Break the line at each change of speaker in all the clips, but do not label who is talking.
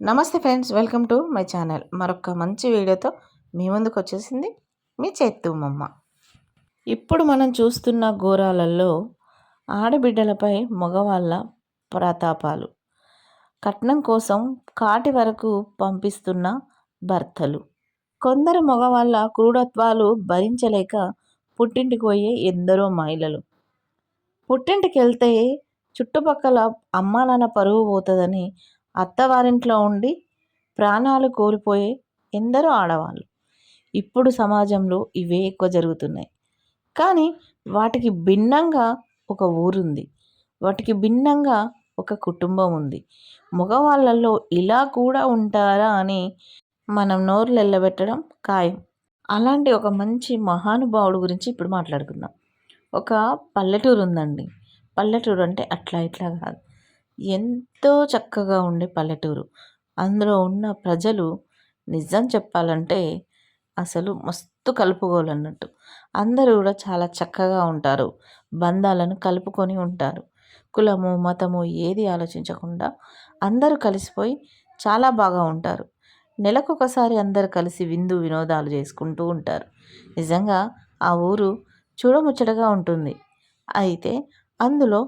నమస్తే friends welcome to my channel. మరొక మంచి వీడియోతో మీ ముందుకు వచ్చేసింది మీ చేత్తు మమ్మ. ఇప్పుడు మనం చూస్తున్న ఘోరాలలో ఆడబిడ్డలపై మగవాళ్ళ ప్రతాపాలు. కట్నం కోసం కాటి వరకు పంపిస్తున్న భర్తలు. కొందరు మగవాళ్ళ క్రూడత్వాలు భరించలేక పుట్టింటికి పోయే ఎందరో మహిళలు. పుట్టింటికి వెళ్తే చుట్టుపక్కల అమ్మా నాన్న పరువు పోతుందని అత్తవారింట్లో ఉండి ప్రాణాలు కోల్పోయే ఎందరో ఆడవాళ్ళు. ఇప్పుడు సమాజంలో ఇవే ఎక్కువ జరుగుతున్నాయి. కానీ వాటికి భిన్నంగా ఒక ఊరుంది. వాటికి భిన్నంగా ఒక కుటుంబం ఉంది. మగవాళ్ళల్లో ఇలా కూడా ఉంటారా అని మనం నోరు ఎల్లబెట్టడం ఖాయం. అలాంటి ఒక మంచి మహానుభావుడు గురించి ఇప్పుడు మాట్లాడుకుందాం. ఒక పల్లెటూరు ఉందండి పల్లెటూరు అంటే అట్లా ఇట్లా కాదు. ఎంతో చక్కగా ఉండే పల్లెటూరు. అందులో ఉన్న ప్రజలు నిజం చెప్పాలంటే అసలు మస్తు కలుపుగోలు అన్నట్టు అందరూ కూడా చాలా చక్కగా ఉంటారు. బంధాలను కలుపుకొని ఉంటారు. కులము మతము ఏది ఆలోచించకుండా అందరూ కలిసిపోయి చాలా బాగా ఉంటారు. నెలకొకసారి అందరు కలిసి విందు వినోదాలు చేసుకుంటూ ఉంటారు. నిజంగా ఆ ఊరు చూడముచ్చటగా ఉంటుంది. అయితే అందులో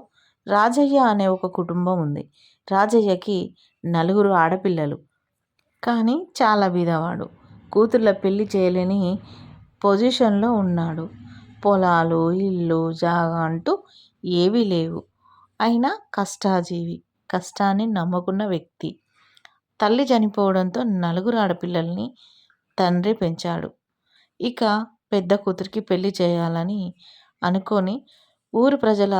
రాజయ్య అనే ఒక కుటుంబం ఉంది. రాజయ్యకి నలుగురు ఆడపిల్లలు. కానీ చాలా బీదవాడు. కూతుర్ల పెళ్ళి చేయలేని పొజిషన్లో ఉన్నాడు. పొలాలు ఇల్లు జాగా అంటూ ఏవీ లేవు. అయినా కష్టాజీవి కష్టాన్ని నమ్ముకున్న వ్యక్తి. తల్లి చనిపోవడంతో నలుగురు ఆడపిల్లల్ని తండ్రి పెంచాడు. ఇక పెద్ద కూతురికి పెళ్ళి చేయాలని అనుకొని ఊరు ప్రజల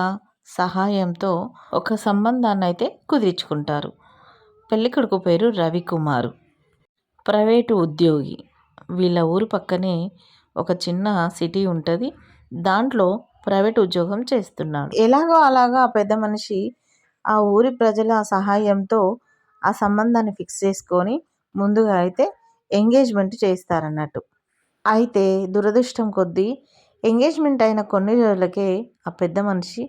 సహాయంతో ఒక సంబంధాన్ని అయితే కుదిర్చుకుంటారు. పెళ్ళికొడుకు పేరు రవికుమారు. ప్రైవేటు ఉద్యోగి. వీళ్ళ ఊరు పక్కనే ఒక చిన్న సిటీ ఉంటుంది. దాంట్లో ప్రైవేట్ ఉద్యోగం చేస్తున్నాడు. ఎలాగో అలాగా ఆ పెద్ద మనిషి ఆ ఊరి ప్రజల సహాయంతో ఆ సంబంధాన్ని ఫిక్స్ చేసుకొని ముందుగా అయితే ఎంగేజ్మెంట్ చేస్తారన్నట్టు. అయితే దురదృష్టం కొద్దీ ఎంగేజ్మెంట్ అయిన కొన్ని రోజులకే ఆ పెద్ద మనిషి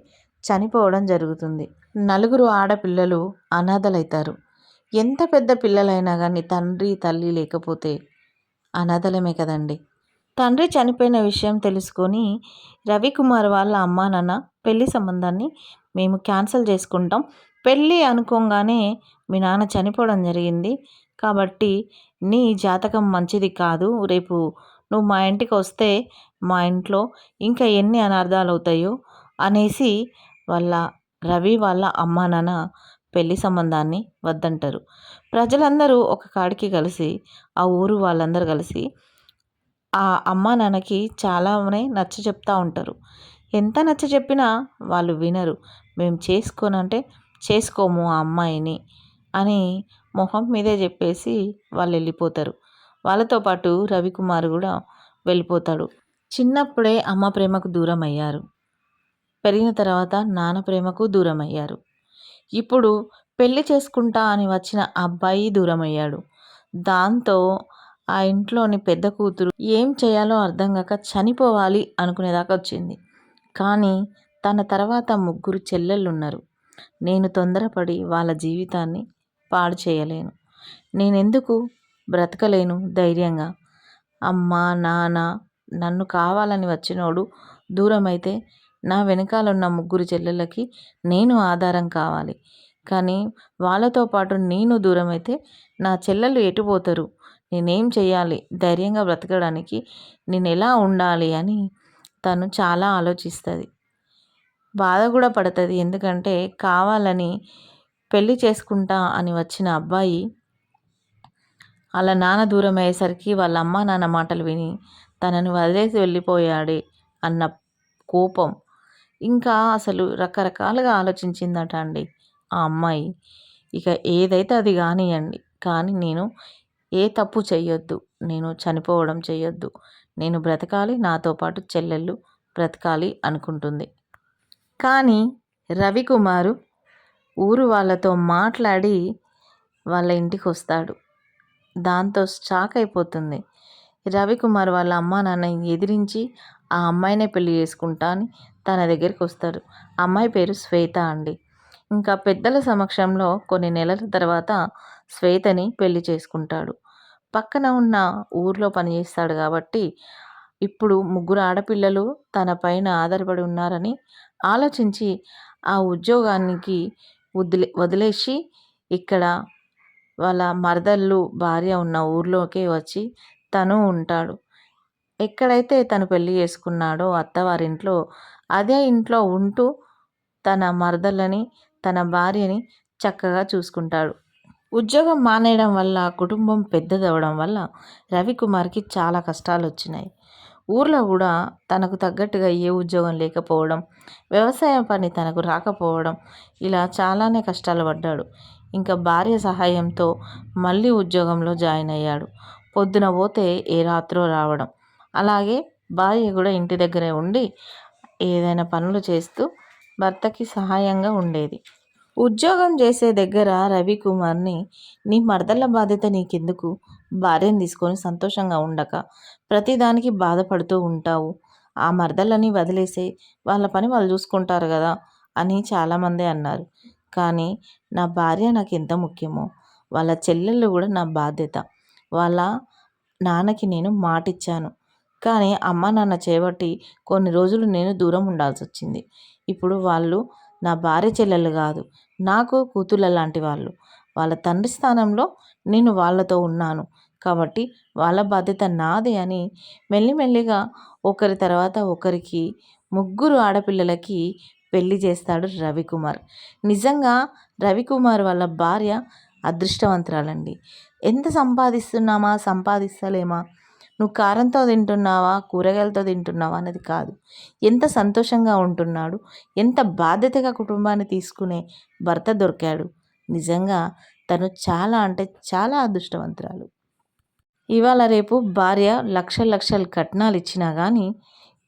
చనిపోవడం జరుగుతుంది. నలుగురు ఆడపిల్లలు అనాథలైతారు. ఎంత పెద్ద పిల్లలైనా కానీ తండ్రి తల్లి లేకపోతే అనాథలమే కదండి. తండ్రి చనిపోయిన విషయం తెలుసుకొని రవికుమార్ వాళ్ళ అమ్మా నాన్న పెళ్ళి సంబంధాన్ని మేము క్యాన్సిల్ చేసుకుంటాం. పెళ్ళి అనుకోగానే మీ నాన్న చనిపోవడం జరిగింది కాబట్టి నీ జాతకం మంచిది కాదు. రేపు నువ్వు మా ఇంటికి వస్తే మా ఇంట్లో ఇంకా ఎన్ని అనర్థాలు అవుతాయో అనేసి వాళ్ళ రవి వాళ్ళ అమ్మా నాన్న పెళ్ళి సంబంధాన్ని వద్దంటారు. ప్రజలందరూ ఒక కాడికి కలిసి ఆ ఊరు వాళ్ళందరూ కలిసి ఆ అమ్మా నాన్నకి చాలానే నచ్చ చెప్తూ ఉంటారు. ఎంత నచ్చ చెప్పినా వాళ్ళు వినరు. మేము చేసుకోనంటే చేసుకోము ఆ అమ్మాయిని అని మొహం మీదే చెప్పేసి వాళ్ళు వెళ్ళిపోతారు. వాళ్ళతో పాటు రవికుమార్ కూడా వెళ్ళిపోతాడు. చిన్నప్పుడే అమ్మ ప్రేమకు దూరం అయ్యారు పెరిగిన తర్వాత నాన్న ప్రేమకు దూరమయ్యారు. ఇప్పుడు పెళ్ళి చేసుకుంటా అని వచ్చిన అబ్బాయి దూరమయ్యాడు. దాంతో ఆ ఇంట్లోని పెద్ద కూతురు ఏం చేయాలో అర్థం కాక చనిపోవాలి అనుకునేదాకా వచ్చింది. కానీ తన తర్వాత ముగ్గురు చెల్లెళ్ళు ఉన్నారు నేను తొందరపడి వాళ్ళ జీవితాన్ని పాడు చేయలేను. నేనెందుకు బ్రతకలేను ధైర్యంగా? అమ్మ నాన్న నన్ను కావాలని వచ్చినోడు దూరం అయితే నా వెనకాల ఉన్న ముగ్గురు చెల్లెళ్ళకి నేను ఆధారం కావాలి. కానీ వాళ్ళతో పాటు నేను దూరమైతే నా చెల్లెలు ఎటుపోతారు నేనేం చేయాలి ధైర్యంగా బ్రతకడానికి నేను ఎలా ఉండాలి? అని తను చాలా ఆలోచిస్తుంది. బాధ కూడా పడుతుంది. ఎందుకంటే కావాలని పెళ్ళి చేసుకుంటా అని వచ్చిన అబ్బాయి వాళ్ళ నాన్న దూరం అయ్యేసరికి వాళ్ళ అమ్మ నాన్న మాటలు విని తనను వదిలేసి వెళ్ళిపోయాడే అన్న కోపం ఇంకా అసలు రకరకాలుగా ఆలోచించిందట అండి ఆ అమ్మాయి. ఇక ఏదైతే అది కానివ్వండి కానీ నేను ఏ తప్పు చేయొద్దు నేను చనిపోవడం చేయొద్దు నేను బ్రతకాలి నాతో పాటు చెల్లెళ్ళు బ్రతకాలి అనుకుంటుంది. కానీ రవికుమారు ఊరు వాళ్ళతో మాట్లాడి వాళ్ళ ఇంటికి వస్తాడు దాంతో షాక్ అయిపోతుంది. రవికుమార్ వాళ్ళ అమ్మా నాన్న ఎదిరించి ఆ అమ్మాయినే పెళ్ళి చేసుకుంటా అని తన దగ్గరికి వస్తాడు. అమ్మాయి పేరు శ్వేత అండి. ఇంకా పెద్దల సమక్షంలో కొన్ని నెలల తర్వాత శ్వేతని పెళ్ళి చేసుకుంటాడు. పక్కన ఉన్న ఊర్లో పనిచేస్తాడు కాబట్టి ఇప్పుడు ముగ్గురు ఆడపిల్లలు తన పైన ఆధారపడి ఉన్నారని ఆలోచించి ఆ ఉద్యోగానికి వదిలే వదిలేసి ఇక్కడ వాళ్ళ మరదళ్ళు భార్య ఉన్న ఊర్లోకి వచ్చి తను ఉంటాడు. ఎక్కడైతే తను పెళ్ళి చేసుకున్నాడో అత్తవారింట్లో అదే ఇంట్లో ఉంటూ తన మరదళ్ళని తన భార్యని చక్కగా చూసుకుంటాడు. ఉద్యోగం మానేయడం వల్ల కుటుంబం పెద్దదవడం వల్ల రవికుమార్కి చాలా కష్టాలు వచ్చినాయి ఊర్లో కూడా తనకు తగ్గట్టుగా ఏ ఉద్యోగం లేకపోవడం వ్యవసాయ పని తనకు రాకపోవడం ఇలా చాలానే కష్టాలు పడ్డాడు. ఇంకా భార్య సహాయంతో మళ్ళీ ఉద్యోగంలో జాయిన్ అయ్యాడు. పొద్దున పోతే ఏ రాత్రో రావడం. అలాగే భార్య కూడా ఇంటి దగ్గరే ఉండి ఏదైనా పనులు చేస్తూ భర్తకి సహాయంగా ఉండేది. ఉద్యోగం చేసే దగ్గర రవికుమార్ని నీ మరదల బాధ్యత నీకెందుకు? భార్యను తీసుకొని సంతోషంగా ఉండక. ప్రతిదానికి బాధపడుతూ ఉంటావు. ఆ మరదళ్ళని వదిలేసే వాళ్ళ పని వాళ్ళు చూసుకుంటారు కదా అని చాలామంది అన్నారు. కానీ నా భార్య నాకు ఎంత ముఖ్యమో? వాళ్ళ చెల్లెళ్ళు కూడా నా బాధ్యత. వాళ్ళ నాన్నకి నేను మాటిచ్చాను. కానీ అమ్మ నాన్న చేపట్టి కొన్ని రోజులు నేను దూరం ఉండాల్సి వచ్చింది ఇప్పుడు వాళ్ళు నా భార్య చెల్లెలు కాదు నాకు కూతుళ్ళ లాంటి వాళ్ళు. వాళ్ళ తండ్రి స్థానంలో నేను వాళ్ళతో ఉన్నాను కాబట్టి వాళ్ళ బాధ్యత నాది అని మెల్లిమెల్లిగా ఒకరి తర్వాత ఒకరికి ముగ్గురు ఆడపిల్లలకి పెళ్ళి చేస్తాడు రవికుమార్. నిజంగా రవికుమార్ వాళ్ళ భార్య అదృష్టవంతురాలండి. ఎంత సంపాదిస్తున్నామా సంపాదిస్తలేమా? నువ్వు కారంతో తింటున్నావా కూరగాయలతో తింటున్నావా అనేది కాదు. ఎంత సంతోషంగా ఉంటున్నాడు ఎంత బాధ్యతగా కుటుంబాన్ని తీసుకునే భర్త దొరికాడు. నిజంగా తను చాలా అంటే చాలా అదృష్టవంతురాలు. ఇవాళ రేపు భార్య లక్ష లక్షలు కట్నాలు ఇచ్చినా కానీ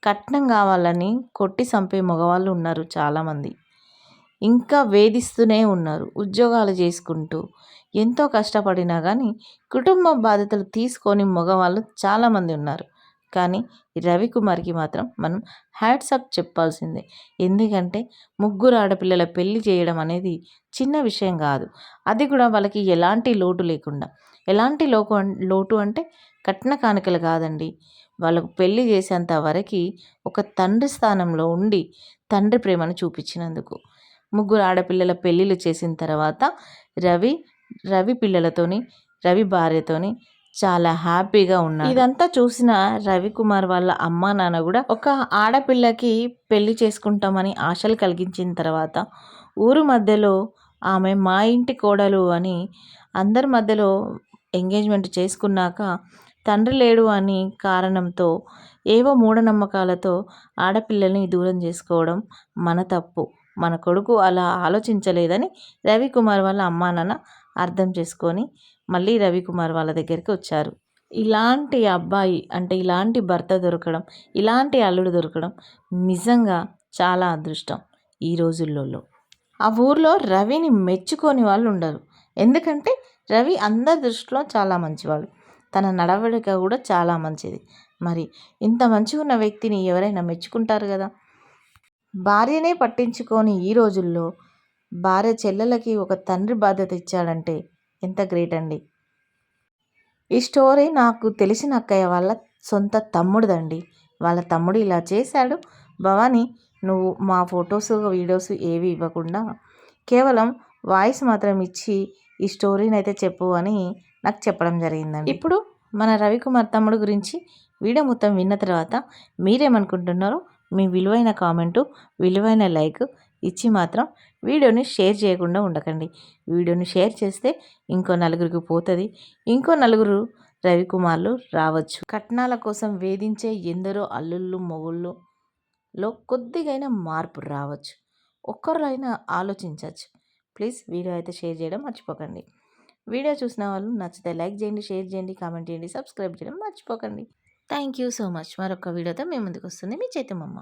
కట్నం కావాలని కొట్టి చంపే మగవాళ్ళు ఉన్నారు చాలామంది. ఇంకా వేధిస్తూనే ఉన్నారు ఉద్యోగాలు చేసుకుంటూ. ఎంతో కష్టపడినా కానీ కుటుంబ బాధ్యతలు తీసుకొని మగవాళ్ళు చాలామంది ఉన్నారు. కానీ రవికుమార్కి మాత్రం మనం హ్యాట్సప్ చెప్పాల్సిందే. ఎందుకంటే ముగ్గురు ఆడపిల్లల పెళ్ళి చేయడం అనేది చిన్న విషయం కాదు. అది కూడా వాళ్ళకి ఎలాంటి లోటు లేకుండా. ఎలాంటి లోకు లోటు అంటే కట్న కానుకలు కాదండి. వాళ్ళకు పెళ్ళి చేసేంత వరకు ఒక తండ్రి స్థానంలో ఉండి తండ్రి ప్రేమను చూపించినందుకు. ముగ్గురు ఆడపిల్లల పెళ్ళిళ్ళు చేసిన తర్వాత రవి రవి పిల్లలతోని రవి భార్యతోని చాలా హ్యాపీగా ఉన్నారు. ఇదంతా చూసిన రవికుమార్ వాళ్ళ అమ్మ నాన్న కూడా ఒక ఆడపిల్లకి పెళ్ళి చేసుకుంటామని ఆశలు కలిగించిన తర్వాత ఊరు మధ్యలో ఆమె మా ఇంటి కోడలు అని అందరి మధ్యలో ఎంగేజ్మెంట్ చేసుకున్నాక తండ్రి లేడు అని కారణంతో ఏవో మూఢనమ్మకాలతో ఆడపిల్లల్ని దూరం చేసుకోవడం మన తప్పు. మన కొడుకు అలా ఆలోచించలేదని రవికుమార్ వాళ్ళ అమ్మా నాన్న అర్థం చేసుకొని మళ్ళీ రవికుమార్ వాళ్ళ దగ్గరికి వచ్చారు. ఇలాంటి అబ్బాయి అంటే ఇలాంటి భర్త దొరకడం ఇలాంటి అల్లుడు దొరకడం నిజంగా చాలా అదృష్టం ఈ రోజుల్లో. ఆ ఊర్లో రవిని మెచ్చుకొని వాళ్ళు ఉండరు. ఎందుకంటే రవి అందరి దృష్టిలో చాలా మంచివాడు. తన నడవడిక కూడా చాలా మంచిది. మరి ఇంత మంచిగా ఉన్న వ్యక్తిని ఎవరైనా మెచ్చుకుంటారు కదా? భార్యనే పట్టించుకొని ఈ రోజుల్లో భార్య చెల్లెలకి ఒక తండ్రి బాధ్యత ఇచ్చాడంటే ఎంత గ్రేట్ అండి. ఈ స్టోరీ నాకు తెలిసిన అక్కయ్య వాళ్ళ సొంత తమ్ముడిదండి. వాళ్ళ తమ్ముడు ఇలా చేశాడు. భవానీ నువ్వు మా ఫొటోస్ వీడియోస్ ఏవి ఇవ్వకుండా కేవలం వాయిస్ మాత్రం ఇచ్చి ఈ స్టోరీని అయితే చెప్పు అని నాకు చెప్పడం జరిగిందండి. ఇప్పుడు మన రవికుమార్ తమ్ముడు గురించి వీడియో మొత్తం విన్న తర్వాత మీరేమనుకుంటున్నారో మీ విలువైన కామెంటు విలువైన లైక్ ఇచ్చి మాత్రం వీడియోని షేర్ చేయకుండా ఉండకండి. వీడియోని షేర్ చేస్తే ఇంకో నలుగురికి పోతుంది. ఇంకో నలుగురు రవికుమార్లు రావచ్చు. కట్నాల కోసం వేధించే ఎందరో అల్లుళ్ళు మొగుళ్ళులో కొద్దిగైనా మార్పు రావచ్చు. ఒక్కరైనా ఆలోచించవచ్చు ప్లీజ్ వీడియో అయితే షేర్ చేయడం మర్చిపోకండి. వీడియో చూసిన వాళ్ళు నచ్చితే లైక్ చేయండి షేర్ చేయండి కామెంట్ చేయండి సబ్స్క్రైబ్ చేయడం మర్చిపోకండి. Thank you so much. మరొక వీడియోతో మేము ముందుకు వస్తుంది మీ చైతమమ్మ